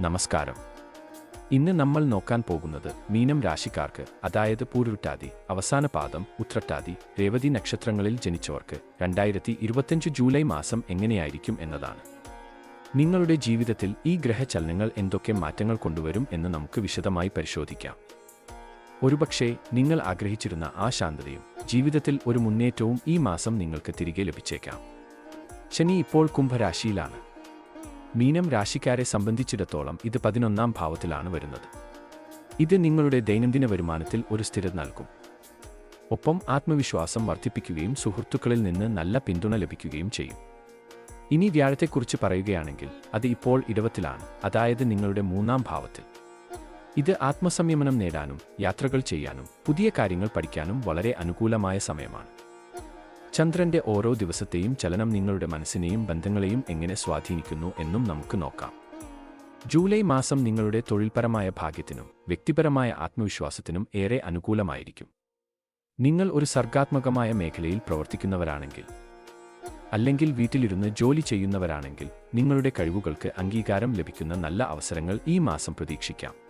നമസ്കാരം. ഇന്ന് നമ്മൾ നോക്കാൻ പോകുന്നത് മീനം രാശിക്കാർക്ക് അതായത് പൂരുട്ടാതി അവസാന പാദം ഉത്രട്ടാതി രേവതി നക്ഷത്രങ്ങളിൽ ജനിച്ചവർക്ക് രണ്ടായിരത്തി ഇരുപത്തിയഞ്ച് ജൂലൈ മാസം എങ്ങനെയായിരിക്കും എന്നതാണ്. നിങ്ങളുടെ ജീവിതത്തിൽ ഈ ഗ്രഹചലനങ്ങൾ എന്തൊക്കെ മാറ്റങ്ങൾ കൊണ്ടുവരും എന്ന് നമുക്ക് വിശദമായി പരിശോധിക്കാം. ഒരുപക്ഷേ നിങ്ങൾ ആഗ്രഹിച്ചിരുന്ന ആ ശാന്തതയും ജീവിതത്തിൽ ഒരു മുന്നേറ്റവും ഈ മാസം നിങ്ങൾക്ക് തിരികെ ലഭിച്ചേക്കാം. ശനി ഇപ്പോൾ കുംഭരാശിയിലാണ്. മീനം രാശിക്കാരെ സംബന്ധിച്ചിടത്തോളം ഇത് പതിനൊന്നാം ഭാവത്തിലാണ് വരുന്നത്. ഇത് നിങ്ങളുടെ ദൈനംദിന വരുമാനത്തിൽ ഒരു സ്ഥിരത നൽകും. ഒപ്പം ആത്മവിശ്വാസം വർദ്ധിപ്പിക്കുകയും സുഹൃത്തുക്കളിൽ നിന്ന് നല്ല പിന്തുണ ലഭിക്കുകയും ചെയ്യും. ഇനി വ്യാഴത്തെക്കുറിച്ച് പറയുകയാണെങ്കിൽ അത് ഇപ്പോൾ ഇടവത്തിലാണ് അതായത് നിങ്ങളുടെ മൂന്നാം ഭാവത്തിൽ. ഇത് ആത്മസംയമനം നേടാനും യാത്രകൾ ചെയ്യാനും പുതിയ കാര്യങ്ങൾ പഠിക്കാനും വളരെ അനുകൂലമായ സമയമാണ്. ചന്ദ്രന്റെ ഓരോ ദിവസത്തെയും ചലനം നിങ്ങളുടെ മനസ്സിനെയും ബന്ധങ്ങളെയും എങ്ങനെ സ്വാധീനിക്കുന്നു എന്നും നമുക്ക് നോക്കാം. ജൂലൈ മാസം നിങ്ങളുടെ തൊഴിൽപരമായ ഭാഗ്യത്തിനും വ്യക്തിപരമായ ആത്മവിശ്വാസത്തിനും ഏറെ അനുകൂലമായിരിക്കും. നിങ്ങൾ ഒരു സർഗാത്മകമായ മേഖലയിൽ പ്രവർത്തിക്കുന്നവരാണെങ്കിൽ അല്ലെങ്കിൽ വീട്ടിലിരുന്ന് ജോലി ചെയ്യുന്നവരാണെങ്കിൽ നിങ്ങളുടെ കഴിവുകൾക്ക് അംഗീകാരം ലഭിക്കുന്ന നല്ല അവസരങ്ങൾ ഈ മാസം പ്രതീക്ഷിക്കാം.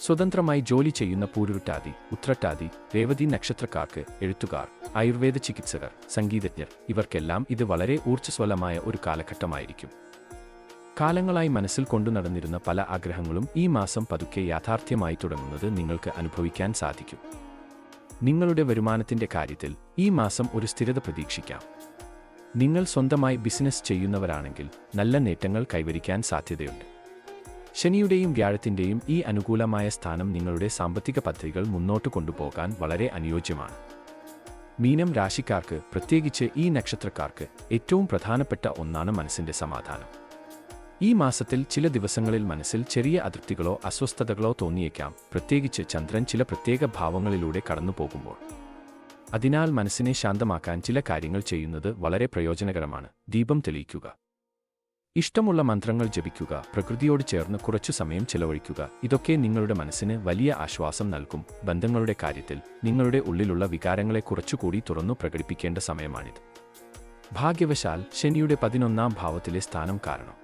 സ്വതന്ത്രമായി ജോലി ചെയ്യുന്ന പൂരുരുട്ടാതി ഉത്രട്ടാതി രേവതി നക്ഷത്രക്കാർക്ക് എഴുത്തുകാർ ആയുർവേദ ചികിത്സകർ സംഗീതജ്ഞർ ഇവർക്കെല്ലാം ഇത് വളരെ ഊർജസ്വലമായ ഒരു കാലഘട്ടമായിരിക്കും. കാലങ്ങളായി മനസ്സിൽ കൊണ്ടു നടന്നിരുന്ന പല ആഗ്രഹങ്ങളും ഈ മാസം പതുക്കെ യാഥാർത്ഥ്യമായി തുടങ്ങുന്നത് നിങ്ങൾക്ക് അനുഭവിക്കാൻ സാധിക്കും. നിങ്ങളുടെ വരുമാനത്തിന്റെ കാര്യത്തിൽ ഈ മാസം ഒരു സ്ഥിരത പ്രതീക്ഷിക്കാം. നിങ്ങൾ സ്വന്തമായി ബിസിനസ് ചെയ്യുന്നവരാണെങ്കിൽ നല്ല നേട്ടങ്ങൾ കൈവരിക്കാൻ സാധ്യതയുണ്ട്. ശനിയുടെയും വ്യാഴത്തിന്റെയും ഈ അനുകൂലമായ സ്ഥാനം നിങ്ങളുടെ സാമ്പത്തിക പദ്ധതികൾ മുന്നോട്ട് കൊണ്ടുപോകാൻ വളരെ അനുയോജ്യമാണ്. മീനം രാശിക്കാർക്ക് പ്രത്യേകിച്ച് ഈ നക്ഷത്രക്കാർക്ക് ഏറ്റവും പ്രധാനപ്പെട്ട ഒന്നാണ് മനസ്സിന്റെ സമാധാനം. ഈ മാസത്തിൽ ചില ദിവസങ്ങളിൽ മനസ്സിൽ ചെറിയ അതൃപ്തികളോ അസ്വസ്ഥതകളോ തോന്നിയേക്കാം. പ്രത്യേകിച്ച് ചന്ദ്രൻ ചില പ്രത്യേക ഭാവങ്ങളിലൂടെ കടന്നു പോകുമ്പോൾ അതിനാൽ മനസ്സിനെ ശാന്തമാക്കാൻ ചില കാര്യങ്ങൾ ചെയ്യുന്നത് വളരെ പ്രയോജനകരമാണ്. ദീപം തെളിയിക്കുക. ഇഷ്ടമുള്ള മന്ത്രങ്ങൾ ജപിക്കുക പ്രകൃതിയോട് ചേർന്ന് കുറച്ചു സമയം ചെലവഴിക്കുക. ഇതൊക്കെ നിങ്ങളുടെ മനസ്സിന് വലിയ ആശ്വാസം നൽകും. ബന്ധങ്ങളുടെ കാര്യത്തിൽ നിങ്ങളുടെ ഉള്ളിലുള്ള വികാരങ്ങളെ കുറച്ചുകൂടി തുറന്നു പ്രകടിപ്പിക്കേണ്ട സമയമാണിത്. ഭാഗ്യവശാൽ ശനിയുടെ പതിനൊന്നാം ഭാവത്തിലെ സ്ഥാനം കാരണം.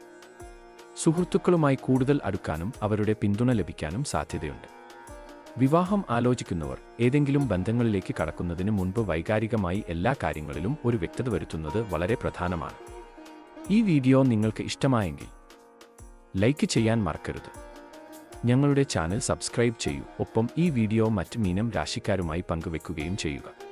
സുഹൃത്തുക്കളുമായി കൂടുതൽ അടുക്കാനും അവരുടെ പിന്തുണ ലഭിക്കാനും സാധ്യതയുണ്ട്. വിവാഹം ആലോചിക്കുന്നവർ ഏതെങ്കിലും ബന്ധങ്ങളിലേക്ക് കടക്കുന്നതിന് മുൻപ് വൈകാരികമായി എല്ലാ കാര്യങ്ങളിലും ഒരു വ്യക്തത വരുത്തുന്നത് വളരെ പ്രധാനമാണ്. ഈ വീഡിയോ നിങ്ങൾക്ക് ഇഷ്ടമായെങ്കിൽ ലൈക്ക് ചെയ്യാൻ മറക്കരുത്. ഞങ്ങളുടെ ചാനൽ സബ്സ്ക്രൈബ് ചെയ്യൂ. ഒപ്പം ഈ വീഡിയോ മറ്റ് മീനം രാശിക്കാരുമായി പങ്കുവെക്കുകയും ചെയ്യുക.